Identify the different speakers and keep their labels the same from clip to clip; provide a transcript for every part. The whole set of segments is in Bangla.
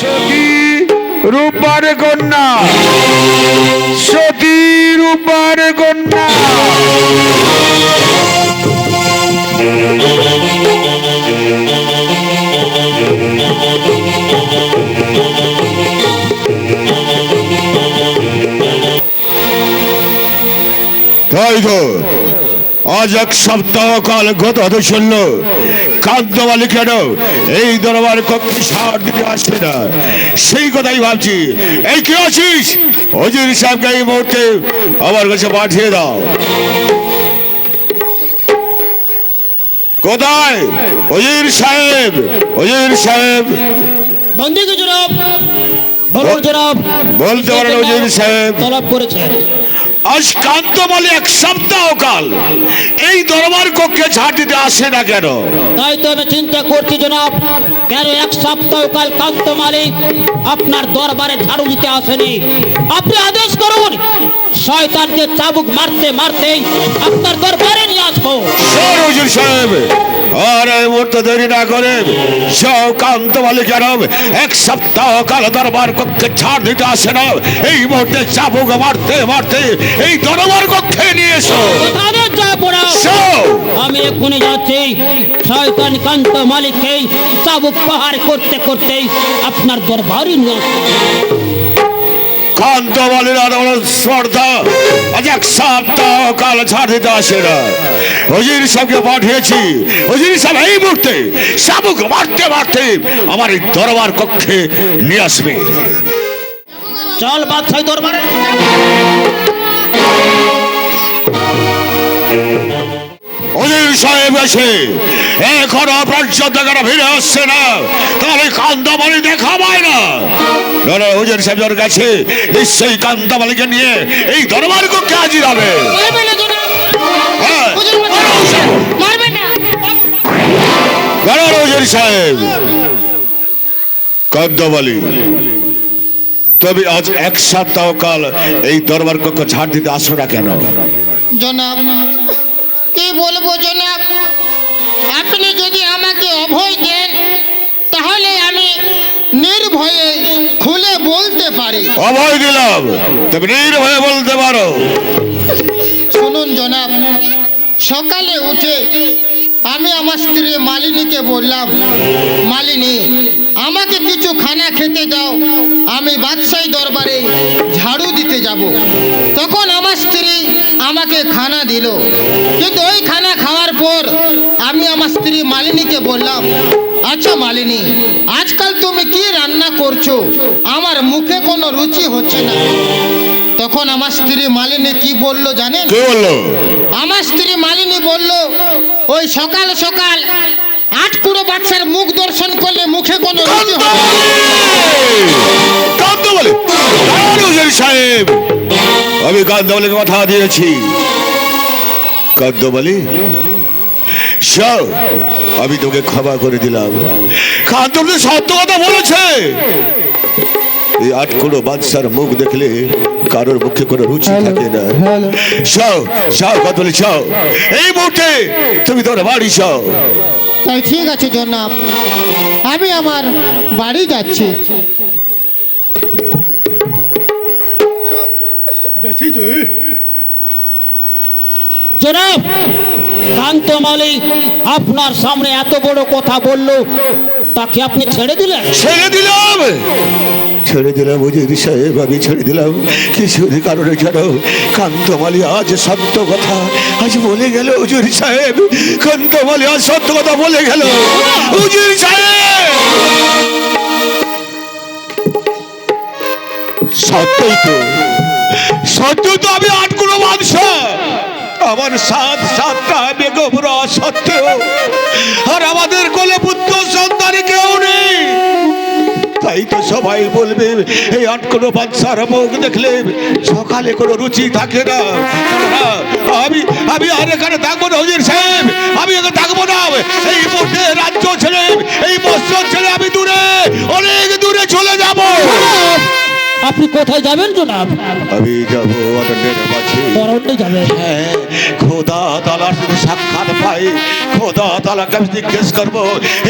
Speaker 1: সতী রূপার কন্যা। সতী রূপার কন্যা। তাই তো আজ এক সপ্তাহ কাল গত হতে চলল কান্তবালি কেন এই দরবার কক্ষে সার দিতে আসবে না। সেই কথাই ভাবছি। এই কে আছিস? হজির সাহেবকে এই মুহূর্তে আমার কাছে পাঠিয়ে দাও। কোথায়? হজির সাহেব? হজির সাহেব?
Speaker 2: বন্দি জনাব
Speaker 1: বলতে পারেন হজির সাহেব।
Speaker 2: তলব করেছেন।
Speaker 1: আজ কান্তমালি এক সপ্তাহ কাল। এই দরবার কক্ষে ঝাড় দিতে আসে না কেন?
Speaker 2: তাই তো আমি চিন্তা করছি জনাব কেন এক সপ্তাহ কাল কান্ত মালিক আপনার দরবারে ঝাড়ু দিতে আসেনি? আপনি আদেশ করুন শয়তানকে চাবুক মারতে মারতে আপনার দরবারে নিয়ে আসব।
Speaker 1: স্যার হুজুর সাহেব আর এই মুহূর্তে দেরি না করে সব কান্ত মালিক এক সপ্তাহ কাল দরবার কক্ষে ছাড় দিতে আসে না। এই মুহূর্তে চাবুক মারতে মারতে এই দরবার কক্ষে নিয়ে এসো।
Speaker 2: আমি এক্ষুনি যাচ্ছি। শয়তান কান্ত মালিককে চাবুক পাহাড় করতে করতেই আপনার দরবারে নিয়ে
Speaker 1: কান্ত মালিক আর শ্রদ্ধা আজ এক সপ্তাহ কাল ছাড় দিতে আসে না। হুজুর সাহেবকে পাঠিয়েছি। হুজুর সাহেব এই মুহূর্তে চাবুক মারতে মারতে আমার এই দরবার কক্ষে নিয়ে আসবে।
Speaker 2: চল বাদশাহ দরবারে।
Speaker 1: হুজুর সাহেব এসে এখনও পর্যন্ত কেন ফিরে আসছে না তাহলে কান্দামালি দেখা পায় না। না, না, হুজুর সাহেবের কাছে নিশ্চয়ই কান্দামালিকে নিয়ে এই দরবার কক্ষে হাজির হবে। হ্যাঁ,
Speaker 3: হুজুর
Speaker 1: সাহেব। কান্দামালি তবে আজ এক সপ্তাহ কাল এই দরবার কক্ষ ঝাড় দিতে আসো না কেন?
Speaker 3: জনাব কি বলব জনাব? আপনি যদি আমাকে অভয় দেন তাহলে আমি নির্ভয়ে খুলে বলতে পারি।
Speaker 1: অভয় দিলাম তবে নির্ভয়ে বলতে পারো।
Speaker 3: শুনুন জনাব সকালে উঠে আমি আমার স্ত্রী মালিনীকে বললাম মালিনী আমাকে কিছু খানা খেতে দাও। আমি বাদশাহী দরবারে ঝাড়ু দিতে যাব। তখন আমার স্ত্রী আমাকে খানা দিল। কিন্তু ওই খানা খাওয়ার পর আমি আমার স্ত্রী মালিনীকে বললাম আচ্ছা মালিনী আজকাল তুমি কি রান্না করছ? আমার মুখে কোনো রুচি হচ্ছে না। তখন আমার স্ত্রী মালিনী কি বলল জানেন?
Speaker 1: বলল?
Speaker 3: আমার স্ত্রী মালিনী বলল ওই সকাল সকাল আট কুড়ো বাচ্চার মুখ দর্শন করলে মুখে কোনো রুচি হবে
Speaker 1: হুজুর সাহেব। আমি কান্দবলেকে কথা দিয়েছি। কান্দবলি শোন, আমি তোকে ক্ষমা করে দিলাম। কান্দবলি সত্য কথা বলেছে। এই আট কোনো বাদশার মুখ দেখলে কারোর মুখে কোনো রুচি থাকে না। সব সব কান্দবলি সব এই মুহূর্তে তুমি তোর বাড়ি সব
Speaker 3: তাই ঠিক আছে জনাব। আমি আমার বাড়ি যাচ্ছি।
Speaker 2: জনাব কান্ত মালিক আপনার সামনে এত বড় কথা বলল তাকে আপনি ছেড়ে দিলেন?
Speaker 1: ছেড়ে দিলাম। ছেড়ে দিলাম উজির সাহেব আমি ছেড়ে দিলাম। কিছুর কারণে যেন কান্তমালি আজ সত্য কথা, আজ বলে গেল উজির সাহেব। কান্তমালি আজ সত্য কথা বলে গেল উজির সাহেব। সত্যই তো সত্য তো আমি আটকুলো মাংস আমার সাত সাতটা বেগমরা সত্ত্বেও আর আমাদের কোলে পুত্র সন্তানে কেউ নেই। তাই তো সবাই বলবে, এই আটকোনো বাচ্চার মুখ দেখলে সকালে কোনো রুচি থাকে না। আমি আমি আর এখানে থাকব না, হজির সাহেব। আমি এখানে থাকব না। এই মুহূর্তে রাজ্য ছেড়ে, এই মস্ত ছেড়ে আমি দূরে, অনেক দূরে চলে যাব।
Speaker 2: আপনি কোথায় যাবেন জনাব?
Speaker 1: আমি যাব অরণ্যের মাঝে।
Speaker 2: অরণ্যে যাবেন।
Speaker 1: হ্যাঁ খোদা তালার যদি সাক্ষাৎ পাই। খোদা তালাকে আমি জিজ্ঞেস করব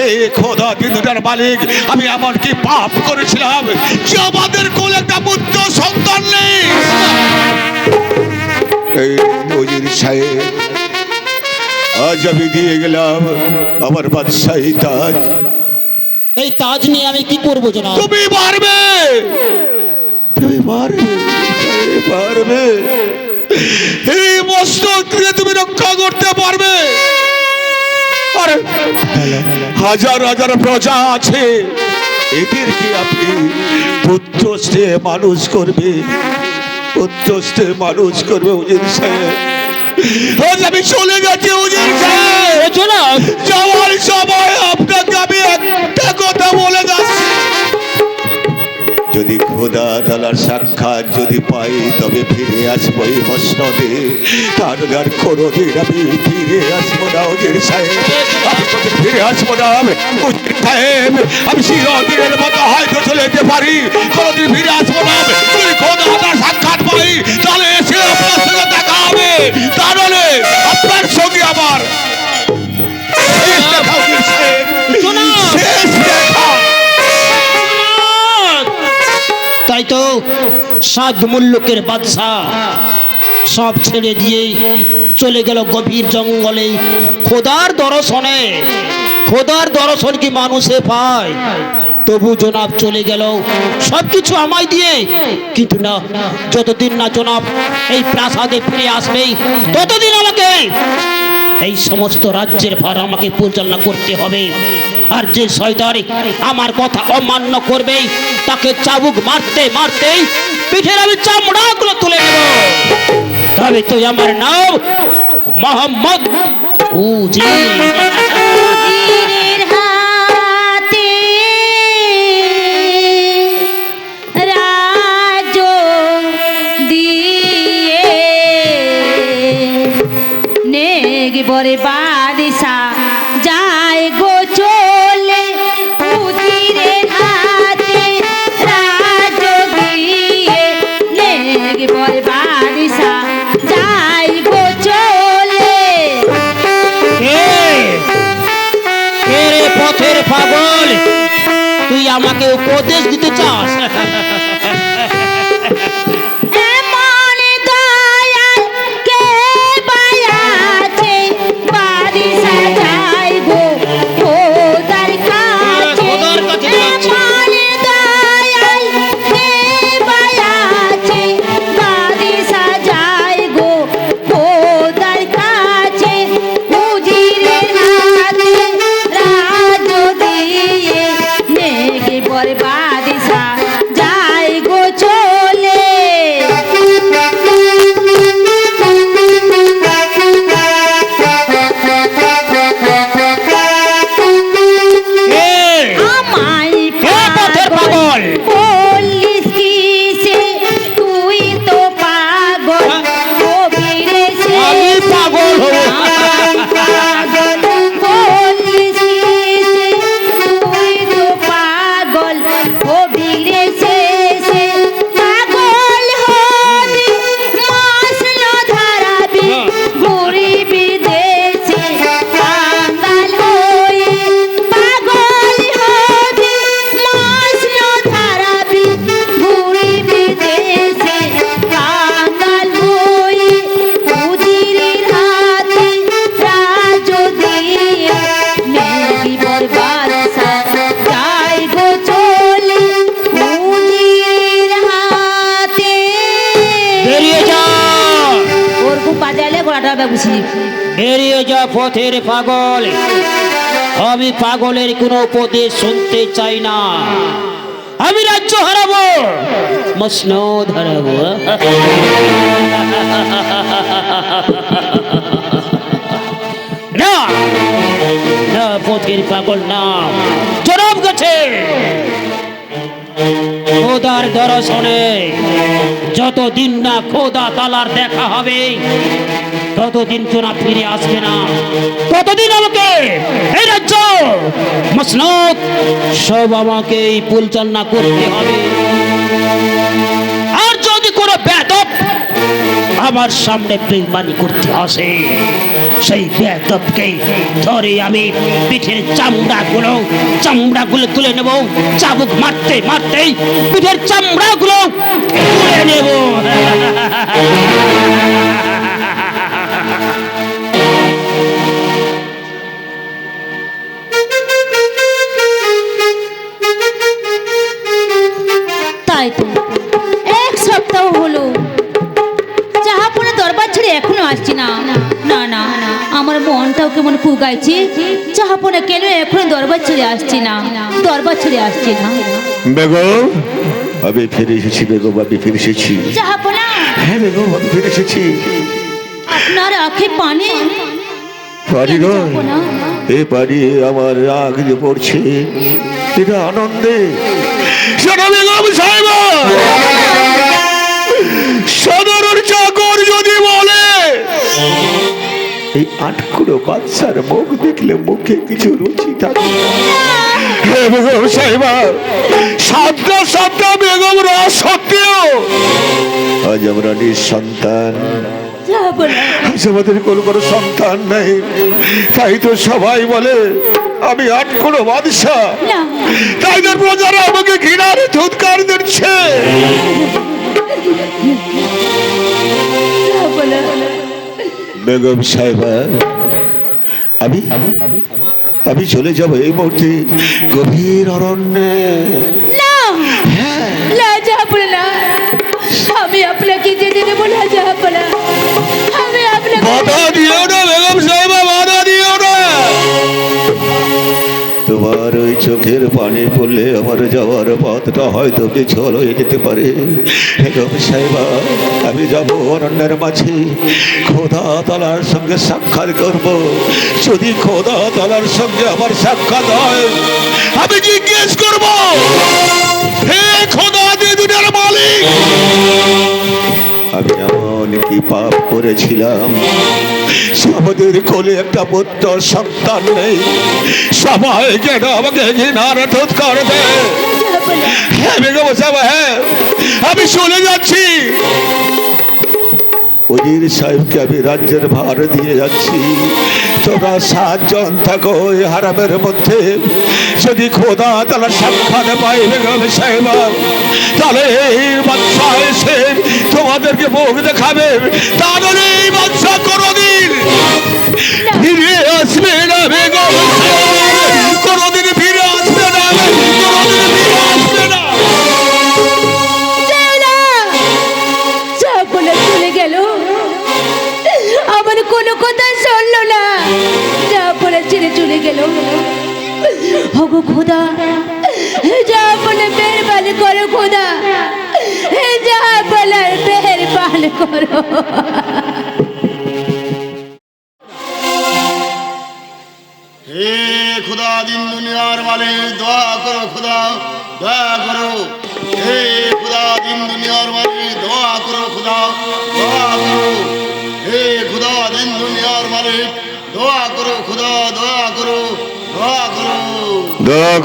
Speaker 1: এই খোদা দিনটার মালিক আমি এমন কি পাপ করেছিলাম যে আমাদের কোল একটা পুত্র সন্তান নেই? এই নজির সাহেব আজ আমি দিয়ে গেলাম আমার বাদশাহী তাজ।
Speaker 2: এই তাজ নিয়ে আমি কি করব জনাব?
Speaker 1: তুমি পারবে পারবে? এই মস্তককে তুমি রক্ষা করতে পারবে। আরে হাজার হাজার প্রজা আছে। এদেরকে আপনি পুত্র মানুষ করবে? পুত্র মানুষ করবে উজির সাহেব। আজ আমি চলে গেছি উজির সাহেব। যাওয়ার সময় আপনাকে আমি একটা কথা বলে যাচ্ছি। যদি খোদা তালার সাক্ষাৎ যদি পাই তবে ফিরে আসব এই মসনদে। তার আর কোনোদিন আমি ফিরে আসব না ওদের সাহেব। আমি তোকে ফিরে আসব না ওদের সাহেব। আমি চিরদিনের মতো হয়তো চলে যেতে পারি। কোনোদিন ফিরে আসব না যদি খোদা তালার সাক্ষাৎ পাই তাহলে এসে আপনার সঙ্গে দেখা হবে। তাহলে আপনার সঙ্গে আমার শেষ দেখা শেষ দেখা।
Speaker 2: তো সাত মুল্লুকের বাদশাহ সব ছেড়ে দিয়ে চলে গেল গভীর জঙ্গলে। খোদার দর্শনে, খোদার দর্শন কি মানুষে পায়? তবু জনাব চলে গেল। সব কিছু আমায় দিয়ে। কিন্তু না, যতদিন না জনাব এই প্রাসাদে ফিরে আসবে, ততদিন আমাকে এই সমস্ত রাজ্যের ভার আমাকে পরিচালনা করতে হবে। আর যে শয়তানি আমার কথা অমান্য করবে তাকে চাবুক মারতে মারতেই পিঠের আমি চামড়াগুলো তুলে নেব। তবে তুই আমার নাম মোহাম্মদ ও
Speaker 4: তীরের
Speaker 2: আমাকে উপদেশ দিতে চাস? পথের পাগল। আমি পাগলের কোনো উপদেশ শুনতে চাই না। আমি রাজ্য হারাবো, মসনদ হারাবো। না পথের পাগল না। জনাব গেছে। খোদার দর্শনে যতদিন না খোদা তালার দেখা হবে, ততদিন চোরা ফিরে আসবে না। ততদিন আমাকে এই রাজ্য, মসনদ, সব আমাকে এই পরিচালনা করতে হবে। আর যদি কোনো ব্যাধব আমার সামনে বেমানি করতে আসে সেই বেদবকে ধরে আমি পিঠের চামড়াগুলো চামড়াগুলো তুলে নেব। চাবুক মারতে মারতেই পিঠের চামড়াগুলো তুলে নেব।
Speaker 4: পুগাইছে জাহাপনা কেন এখনও দরবার ছেড়ে আসছি না দরবার ছেড়ে আসছি না।
Speaker 1: বেগম আমি ফিরে এসেছি বেগম আমি ফিরে এসেছি। হ্যাঁ বেগম আমি ফিরে এসেছি।
Speaker 4: আপনার আখে পানি।
Speaker 1: পারি নয় এ পারি আমার রাগ দিয়ে পড়ছে। এটা আনন্দে। শোনো বেগম সাহেব! এই আটকুড়ো বাচ্চার মুখ দেখলে মুখে কিছু রুচি থাকে। বেগম সাহেবা সাতটা সাতটা বেগম রস সত্ত্বেও আজ আমরা নিঃসন্তান। আমাদের কোনো কোনো সন্তান নেই। তাই তো সবাই বলে আমি আট কোনো বাদশা তাই তো প্রজারা আমাকে ঘৃণার ধুৎকার দিচ্ছে। বেগম সাহেবা আমি আমি চলে যাব এই মুহূর্তে গভীর অরণ্যে।
Speaker 4: না না না আমি আপনাকে যেতে দেবো না জাহাপনা আমি আপনাকে
Speaker 1: বাধা দিও না বেগম সাহেবা চোখের পানি পড়লে আমার যাওয়ার পথটা হয়তো পিছল হয়ে যেতে পারে। আমি যাব অরণ্যের মাঝে। খোদা তালার সঙ্গে সাক্ষাৎ করব। যদি খোদা তালার সঙ্গে আমার সাক্ষাৎ হয়, আমি জিজ্ঞেস করব, হে খোদা দিদুনের মালিক! আমি এমন কি পাপ করেছিলাম? আমাদের কোলে একটা পুত্র সন্তান নেই। সবাই কেন আমাকে ঘৃণার করে
Speaker 4: করবে
Speaker 1: হ্যাঁ আমি চলে যাচ্ছি। ওজির সাহেবকে আমি রাজ্যের ভার দিয়ে যাচ্ছি। তোমরা সাতজন থাকো ওই হারামের মধ্যে। যদি খোদা তাহলে সাক্ষাৎ পাইবে গেলে সাহেব, তাহলে এই বাচ্চা এসে তোমাদেরকে মুখ দেখাবে। তাহলে এই বাচ্চা কোনোদিন ফিরে আসবে না বেগম কোনোদিন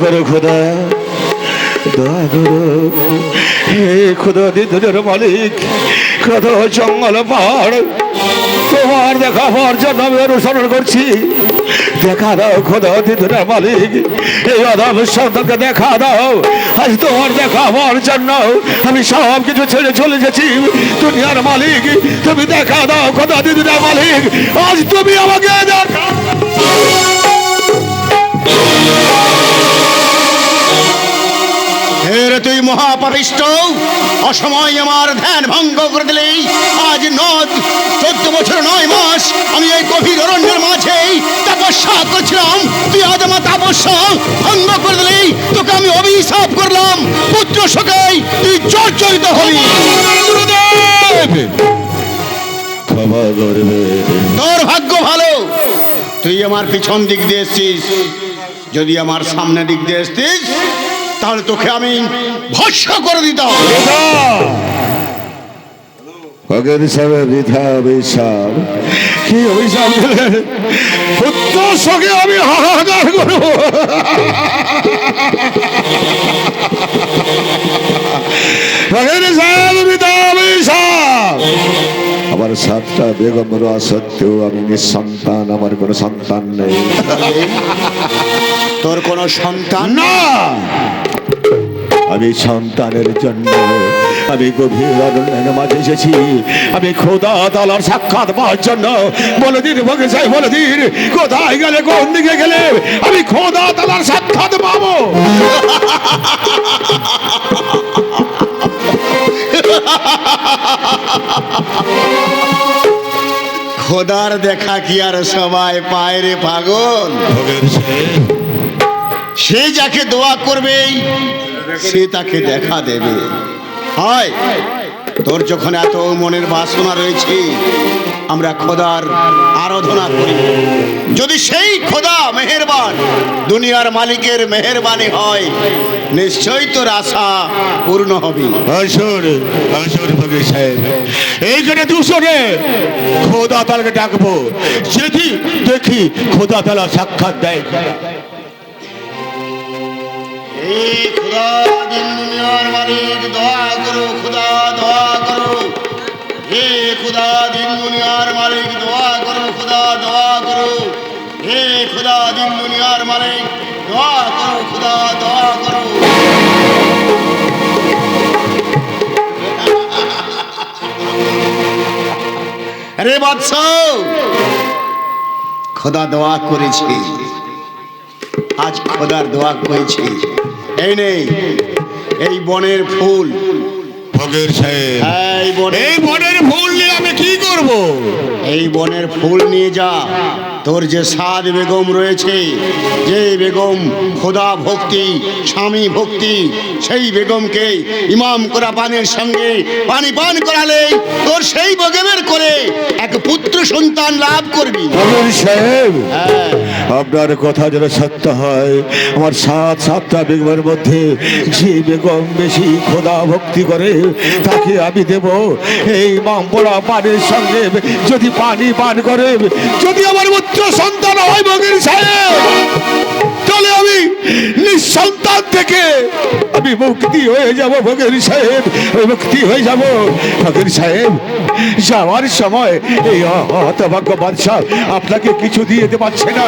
Speaker 4: করো খোদা,
Speaker 5: দয়া করো। হে খোদা
Speaker 1: দিদুরের মালিক কত জঙ্গল পাহাড়, তোমার দেখা পাওয়ার জন্য আমি অনুসরণ করছি। দেখা দাও খোদা দিদুরের মালিক, এই অধম সন্তানকে দেখা দাও। আজ তোমার দেখা পাওয়ার জন্য আমি সব কিছু ছেড়ে চলে গেছি। দুনিয়ার মালিক, তুমি দেখা দাও খোদা দিদুরের মালিক, আজ তুমি আমাকে দেখা
Speaker 5: হে রে তুই মহাপাপিষ্ট। অসময় আমার ধ্যান ভঙ্গ করে দিলেই আজ নদ চোদ্দ বছর নয় মাস আমি এই গভীর অরণ্যের মাঝেই তপস্যা করছিলাম। তুই আজ আমার তপস্যা ভঙ্গ করে দিলেই তোকে আমি অভিশাপ করলাম। পুত্র শোকাই তুই জর্জরিত হলি। তোর ভাগ্য ভালো। তুই আমার পিছন দিক দিয়ে এসছিস। যদি আমার সামনে দিক দিয়ে এসছিস তাহলে তোকে আমি ভস্য করে দিতাম
Speaker 1: ভগত সাহেব বৃথা অভিশাপ। কি অভিশাপ পুত্র সঙ্গে আমি হাহাকার করব। ভগত সাহেব বৃথা অভিশাপ! আমার সাতটা বেগম রোয়া সত্ত্বেও আমি নিঃসন্তান আমার কোনো সন্তান নেই।
Speaker 5: তোর কোনো সন্তান?
Speaker 1: না! আমি সন্তানের জন্য আমি গভীর অরণ্যের মাঝে এসেছি। আমি খোদা তালার সাক্ষাৎ পাওয়ার জন্য। বলে দিন ভগে যাই বলে দিন কোথায় গেলে কোন দিকে গেলে? আমি খোদা তালার সাক্ষাৎ পাবো।
Speaker 5: খোদার দেখা কি আর সবাই পায় রে পাগল? সে যাকে দোয়া করবে সে তাকে দেখা দেবে। হয়, তোর যখন এত মনের বাসনা রয়েছে, আমরা খোদার আরাধনা করি। যদি সেই খোদা মেহেরবান, দুনিয়ার মালিকের মেহেরবানি হয়, নিশ্চয়ই তোর আশা পূর্ণ হবে।
Speaker 1: আসুন আসুন ফকির সাহেব। এইখানে দুশোরে খোদা তালাকে ডাকবো। যদি দেখি খোদা তালা সাক্ষাৎ দেয়।
Speaker 5: খুদা দিন দুনিয়ার মালিক দোয়া করো খুদা দোয়া করো হে খুদা দিন দুনিয়ার মালিক দোয়া করো খুদা দোয়া করো হে খুদা দিন দুনিয়ার মালিক দোয়া করো খুদা দোয়া করো আরে বাদশ খোদা দোয়া করেছি। আজ খোদার দোয়া করেছি। এই নেই এই বনের ফুল।
Speaker 1: ফকির সাহেব।
Speaker 5: এই বনে
Speaker 1: বনের ফুল নিয়ে আমি কি করব?
Speaker 5: এই বনের ফুল নিয়ে যা। তোর যে সাদ বেগম রয়েছে যে বেগম খোদা ভক্তি স্বামী ভক্তি সেই বেগমকে ইমাম করা পানের সঙ্গে পানি পান করালে তোর সেই বেগমের করে এক পুত্র সন্তান লাভ করবি।
Speaker 1: সাহেব
Speaker 5: হ্যাঁ।
Speaker 1: আপনার কথা যেন সত্য হয় আমার সাত সাতটা বেগমের মধ্যে যে বেগম বেশি খোদা ভক্তি করে তাকে আমি দেব এই মামপড়া পানের সঙ্গে। যদি পানি পান করে, যদি আমার পুত্র সন্তান হয় বগির সাহেব, তাহলে আমি নিঃসন্তান থেকে আমি মুক্তি হয়ে যাব ভগের সাহেব মুক্তি হয়ে যাব ভগের সাহেব। যাওয়ার সময় এই হতভাগ্য বাদশাহ আপনাকে কিছু দিয়ে দিতে পারছে না,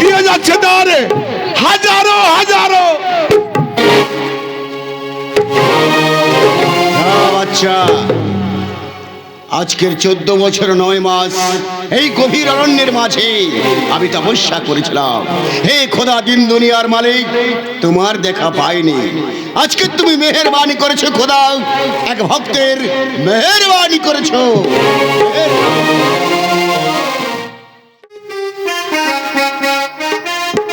Speaker 1: দিয়ে যাচ্ছে তার হাজারো হাজারো।
Speaker 5: যা বাচ্চা। আজকের চোদ্দ বছর নয় মাস, এই গভীর অরণ্যের মাঝে আমি তপস্যা করেছিলাম। হে খোদা, দিন দুনিয়ার মালিক, তোমার দেখা পাইনি। আজকে তুমি মেহেরবানি করেছ খোদা, এক ভক্তের মেহেরবানি করেছ।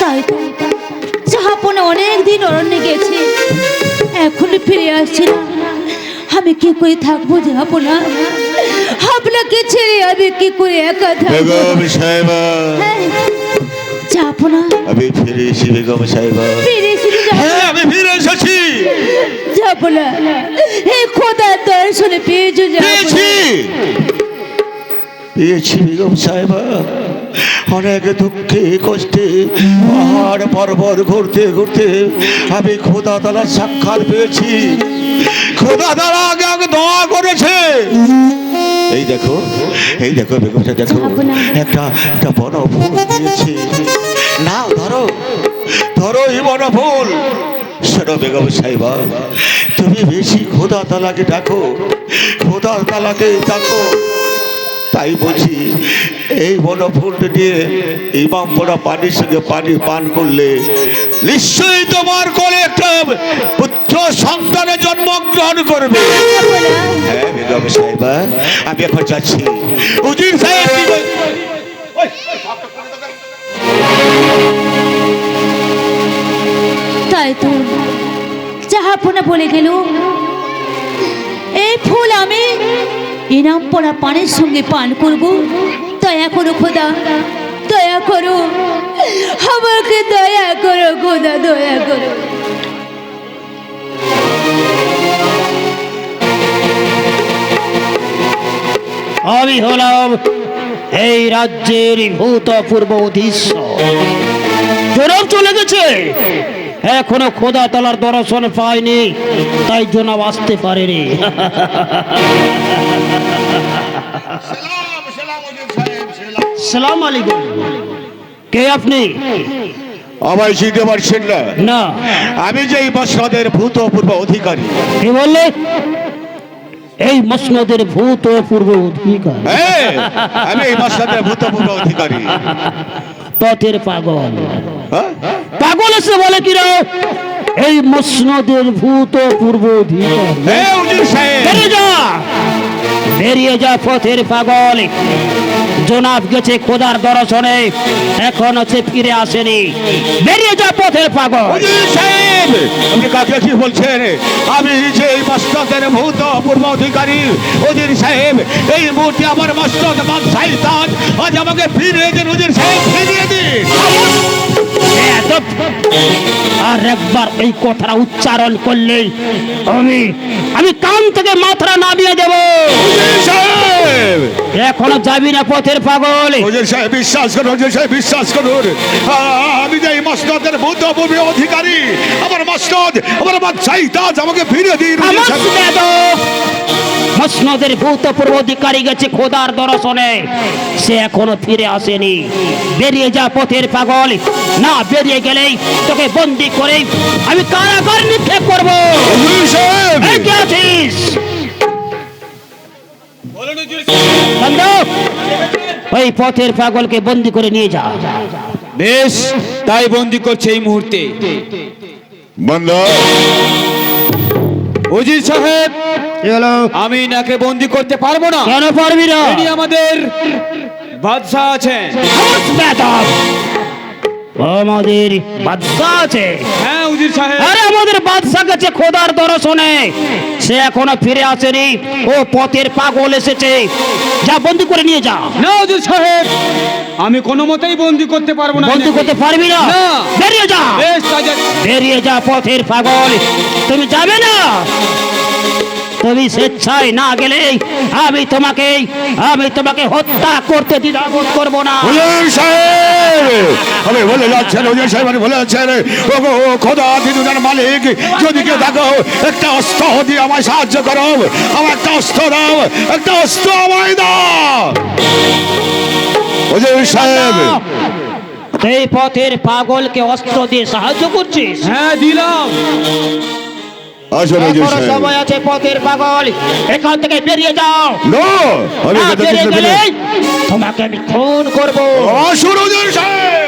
Speaker 4: তাই অনেক দিন অরণ্যে গেছে এখনই ফিরে আসছে আমি কি করে থাকব যে জাহাপনা আপনাকে ছেড়ে আমি কি করে একা থাকব
Speaker 1: বেগম সাহেবা
Speaker 4: হ্যাঁ, জাহাপনা
Speaker 1: আমি ফিরে এসেছি বেগম সাহেবা
Speaker 4: ফিরে এসেছি
Speaker 1: হ্যাঁ আমি ফিরে এসেছি
Speaker 4: জাহাপনা এই খোদার দর্শনে পেয়েছ
Speaker 1: পেয়েছি
Speaker 4: জাহাপনা
Speaker 1: পেয়েছি বেগম সাহেবা অনেক দুঃখে কষ্টে পাহাড় পর্বত ঘুরতে ঘুরতে আমি খোদা তালার সাক্ষাৎ পেয়েছি খোদা তালা আগে আগে দোয়া করেছে। এই দেখো এই দেখো বেগম দেখো একটা একটা বড় ফুল দিয়েছে। নাও ধরো ধরো এই বড় ফুল। শোনো বেগম সাহেবা তুমি বেশি খোদা তালাকে ডাকো খোদা তালাকে ডাকো। তাই বলছি এই বড় ফুলটা নিয়ে ইমাম পড়া পানির সঙ্গে পানি পান করলে নিশ্চয়ই তোমার করে একটা পুত্র সন্তানের জন্মগ্রহণ করবে। হ্যাঁ বেগম সাহেবা আমি এখন যাচ্ছি। উজির সাহেব
Speaker 4: তাই তো জাহাপনা বলে গেল এই ফুল আমি ইনাম পড়া পানের সঙ্গে পান করব। দয়া করো খোদা দয়া করো আমাকে দয়া করো খোদা দয়া করো।
Speaker 2: আমি হলাম এই রাজ্যের ভূতপূর্ব অধীশ্ব জনাব চলে গেছে। এখনও খোদা তালার দর্শন পায়নি তাই জনাব আসতে পারেনি।
Speaker 5: সালাম
Speaker 2: আলাইকুম। কে আপনি?
Speaker 1: আমায় চিনতে পারছেন না। আমি যে এই মসনদের ভূতপূর্ব অধিকারী।
Speaker 2: কি বললে? এই মসনদের ভূত পূর্ব অধিকার।
Speaker 1: আমি এই মসনদের ভূতপূর্ব অধিকারী।
Speaker 2: পথের পাগল।
Speaker 1: হ্যাঁ?
Speaker 2: পাগল এসে বলে কি রে? এই মসনদের ভূত পূর্ব অধিকার। বেরিয়ে যা পথের পাগল। জনাব গেছে খোদার দর্শনে এখন হচ্ছে ফিরে আসেনি। বেরিয়ে যা পথের পাগল।
Speaker 1: আপনি কাকে কি বলছেন? আমি যে এই মসনদের ভূতপূর্ব অধিকারী উজির সাহেব এই মুহূর্তে আমার মসনদ বাদশাহী তাজ আজ আমাকে ফিরিয়ে দিন উজির সাহেব ফিরিয়ে দিন।
Speaker 2: এত আর একবার এই কথাটা উচ্চারণ করলেই আমি আমি কান থেকে মাথা নামিয়ে দেব। এখনও যাবি না পথের পাগল?
Speaker 1: সাহেব বিশ্বাস করুন সাহেব বিশ্বাস করুন। আমি যে এই মসনদের ভূতপূর্ব অধিকারী আমার মসনদ আমার বাদশাহী তাজ আমাকে ফিরিয়ে দিন সাহেব।
Speaker 2: ভূতপূর্ব অধিকারী গেছে খোদার দর্শনে। সে এখনও ফিরে আসেনি। বেরিয়ে যা পথের পাগল। না বেরিয়ে গেলেই তোকে বন্দি করে আমি কারাগার নিক্ষেপ করব। ওই পথের পাগলকে বন্দি করে নিয়ে যা।
Speaker 6: বেশ তাই বন্দি করছে এই মুহূর্তে।
Speaker 1: বন্ধ।
Speaker 6: অজিত সাহেব! আমি নাকে বন্দি করতে পারব না।
Speaker 2: কেন পারবি না?
Speaker 6: ইনি আমাদের বাদশাহ আছেন।
Speaker 2: আমাদের বাদশা আছে।
Speaker 6: হ্যাঁ উজির সাহেব।
Speaker 2: আরে আমাদের বাদশা কাছে খোদার দর্শনে। সে এখনও ফিরে আসেনি। ও পথের পাগল এসেছে। যা বন্দি করে নিয়ে যা।
Speaker 6: না উজির সাহেব আমি কোনো মতেই বন্দি করতে পারব না।
Speaker 2: বন্দি করতে পারবি না। বেরিয়ে যা।
Speaker 6: বেশ
Speaker 2: বেরিয়ে যা পথের পাগল। তুমি যাবে না? তুমি স্বেচ্ছায় না গেলে আমি তোমাকে আমি তোমাকে হত্যা করতে দ্বিধাবোধ করব না।
Speaker 1: আমি বলে যাচ্ছেন হুজুর সাহেব আমি বলে যাচ্ছেন ও গো খোদা দিদুনের মালিক যদি কেউ দেখো একটা অস্ত্র দিয়ে আমায় সাহায্য করো আমার একটা অস্ত্র দাও একটা অস্ত্র আমায় দাও। হুজুর সাহেব।
Speaker 2: এই পথের পাগলকে অস্ত্র দিয়ে সাহায্য করছিস?
Speaker 6: হ্যাঁ দিলাম।
Speaker 1: আসুন
Speaker 2: সময় আছে পথের পাগল। এখান থেকে বেরিয়ে যাও।
Speaker 1: আমি
Speaker 2: বেরিয়ে গেলে তোমাকে আমি খুন করব।
Speaker 1: আসুন সাহেব।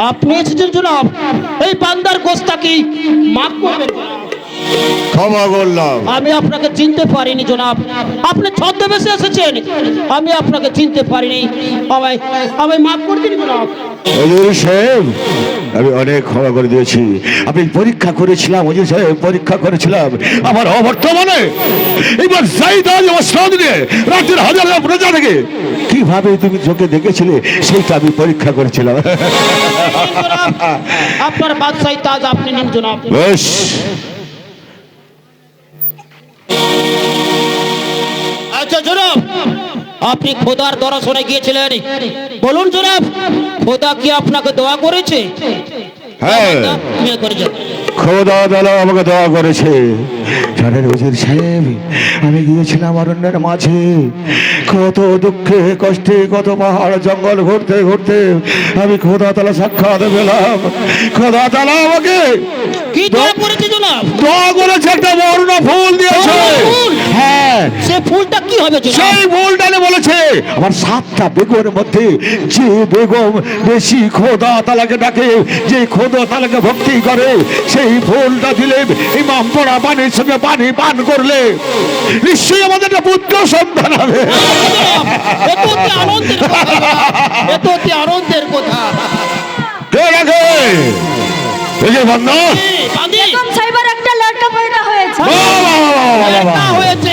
Speaker 2: আপনি এসেছেন জনাব এই বান্দার গোস্তাকি মাফ করবেন
Speaker 1: ক্ষমা করলাম।
Speaker 2: আমি আপনাকে চিনতে পারিনি জনাব। আপনি ছদ্মবেশে এসেছেন। আমি আপনাকে চিনতে পারিনি। আমায় আমায় মাফ করে দিন জনাব।
Speaker 1: হুজুর সাহেব আমি অনেক ক্ষমা করে দিয়েছি। আমি পরীক্ষা করেছিলাম হুজুর সাহেব পরীক্ষা করেছিলাম। আমার অবর্তমানে এবার সাইদাজ অবস্থান দিয়ে রাতের হাজার হাজার প্রজা থেকে কীভাবে তুমি চোখে দেখেছিলে সেইটা আমি পরীক্ষা করেছিলাম।
Speaker 2: আপনার বাদশাহী তাজ আপনি নিন জনাব।
Speaker 1: বেশ।
Speaker 2: আচ্ছা জনাব আপনি খোদার দর্শনে গিয়েছিলেন। বলুন জনাব খোদা কি আপনাকে দোয়া করেছে?
Speaker 1: হ্যাঁ।
Speaker 2: করেছে।
Speaker 1: খোদা দালা আমাকে দোয়া করেছে। জানেন হুজুর সাহেব আমি গিয়েছিলাম অরণ্যের মাঝে। কত দুঃখে কষ্টে কত পাহাড় জঙ্গল ঘুরতে ঘুরতে আমি খোদা তালা সাক্ষাৎ পেলাম। খোদা তালা আমাকে
Speaker 2: কি দোয়া করেছে জনাব?
Speaker 1: দোয়া করেছে একটা বর্ণ ফুল দিয়েছে। হ্যাঁ।
Speaker 2: সে ফুলটা কি হবে
Speaker 1: সেই ফুলটানে বলেছে আমার সাতটা বেগমের মধ্যে যে বেগম বেশি খোদা তালাকে ডাকে যে খোদা তালাকে ভক্তি করে সেই ফুলটা দিলে ইমাম পড়া পানির সঙ্গে পানি পান করলে নিশ্চয়ই আমাদের একটা পুত্র সন্তান হবে।
Speaker 2: আনন্দের কথা
Speaker 1: কে রাখে? এই বন্ধ?
Speaker 4: বেগম একটা লড়কা পয়দা হয়েছে।
Speaker 2: হয়েছে।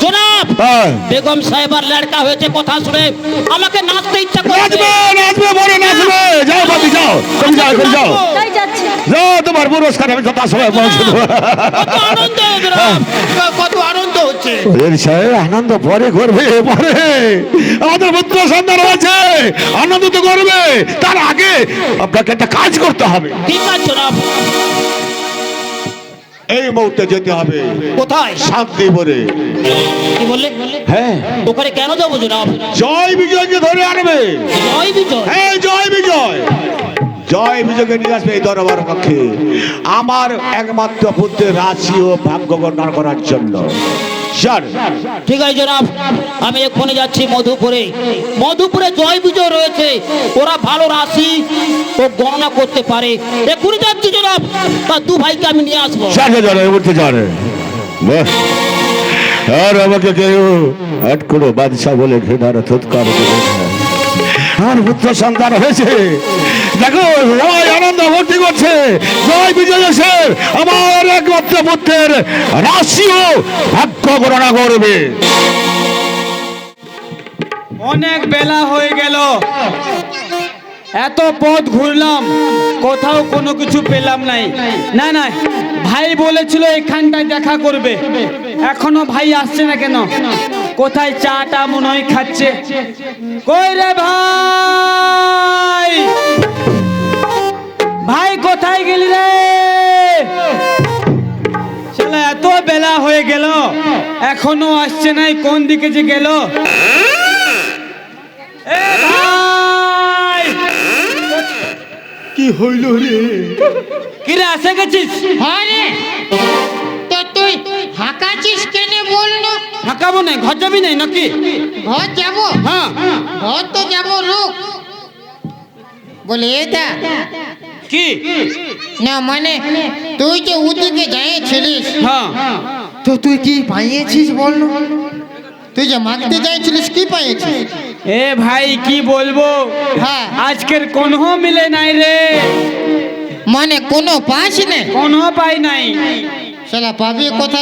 Speaker 2: জনাব
Speaker 1: হ্যাঁ।
Speaker 2: বেগম সাহেবার লড়কা হয়েছে কথা শুনে আমাকে নাচতে ইচ্ছা
Speaker 1: নাচবে
Speaker 2: করছে।
Speaker 1: নাচবে বড় নাচবে। বাবি যাও কই যাও কই যাও। যাও তোমার পুরস্কার আমি যথা সময় পৌঁছে দেবো।
Speaker 2: কত আনন্দ কত আনন্দ হচ্ছে।
Speaker 1: সাহেব আনন্দ পরে করবে পরে। আমাদের পুত্র সন্তান আছে আনন্দ তো করবে তার আগে আপনাকে একটা কাজ করতে হবে।
Speaker 2: ঠিক আছে
Speaker 1: এই মুহূর্তে যেতে হবে।
Speaker 2: কোথায়?
Speaker 1: শান্তিপুরে।
Speaker 2: কি বললে?
Speaker 1: হ্যাঁ।
Speaker 2: ওখানে কেন যাব জনাব?
Speaker 1: জয় বিজয়কে ধরে আনবে।
Speaker 2: জয় বিজয়।
Speaker 1: হ্যাঁ জয় বিজয়। জয় বিজয়কে নিয়ে আসবে এই দরবার পক্ষে। আমার একমাত্র পুত্রের রাশি ও ভাগ্য গণনা করার জন্য।
Speaker 2: ঠিক আছে জনাব আমি এক্ষুনি যাচ্ছি মধুপুরে। মধুপুরে জয় বিজয় রয়েছে ওরা ভালো রাশি ও গণনা করতে পারে। এক্ষুনি যাচ্ছি জনাব তা দু ভাইকে আমি নিয়ে আসব।
Speaker 1: জানে জানে উঠতে জানে বাহ। আর আমাকে কেউ আটকুড়ো বাদশাহ বলে ঘৃণার থুৎকার। আমার পুত্র সন্তান হয়েছে। দেখো, সবাই আনন্দ ভর্তি করছে। জয় বিজয় এসে আমার একমাত্র পুত্রের রাশিও ভাগ্য গণনা করবে।
Speaker 6: অনেক বেলা হয়ে গেল। এত পথ ঘুরলাম, কোথাও কোনো কিছু পেলাম নাই। না না, ভাই বলেছিল এখানটায় দেখা করবে। এখনও ভাই আসছে না কেন? কোথায় চাটা মনে হয় খাচ্ছে? কই রে ভাই? এখনও আসছে নাই কোন দিকে যে গেল?
Speaker 1: কি হইল রে?
Speaker 6: কি রে আসে গেছিস?
Speaker 3: আরে তো তুই হাঁকাছিস কেনে বলল
Speaker 6: ফাঁকাবো নাই ঘর যাবি নাই নাকি?
Speaker 3: ঘর যাব?
Speaker 6: হ্যাঁ।
Speaker 3: ঘর তো যাব লোক বলে এটা
Speaker 6: কি?
Speaker 3: না মানে তুই যে ওদিকে যাইছিলিস
Speaker 6: হ্যাঁ।
Speaker 3: তো তুই কি পাইয়েছিস বল? তুই যে মাগতে চাইছিলিস কি পাইয়েছিস?
Speaker 6: এ ভাই কি বলব?
Speaker 3: হ্যাঁ।
Speaker 6: আজকের কোনো মিলে নাই রে।
Speaker 3: মানে কোনো পাস নেই
Speaker 6: কোনো পাই নাই।
Speaker 3: শালা পাবি কোথা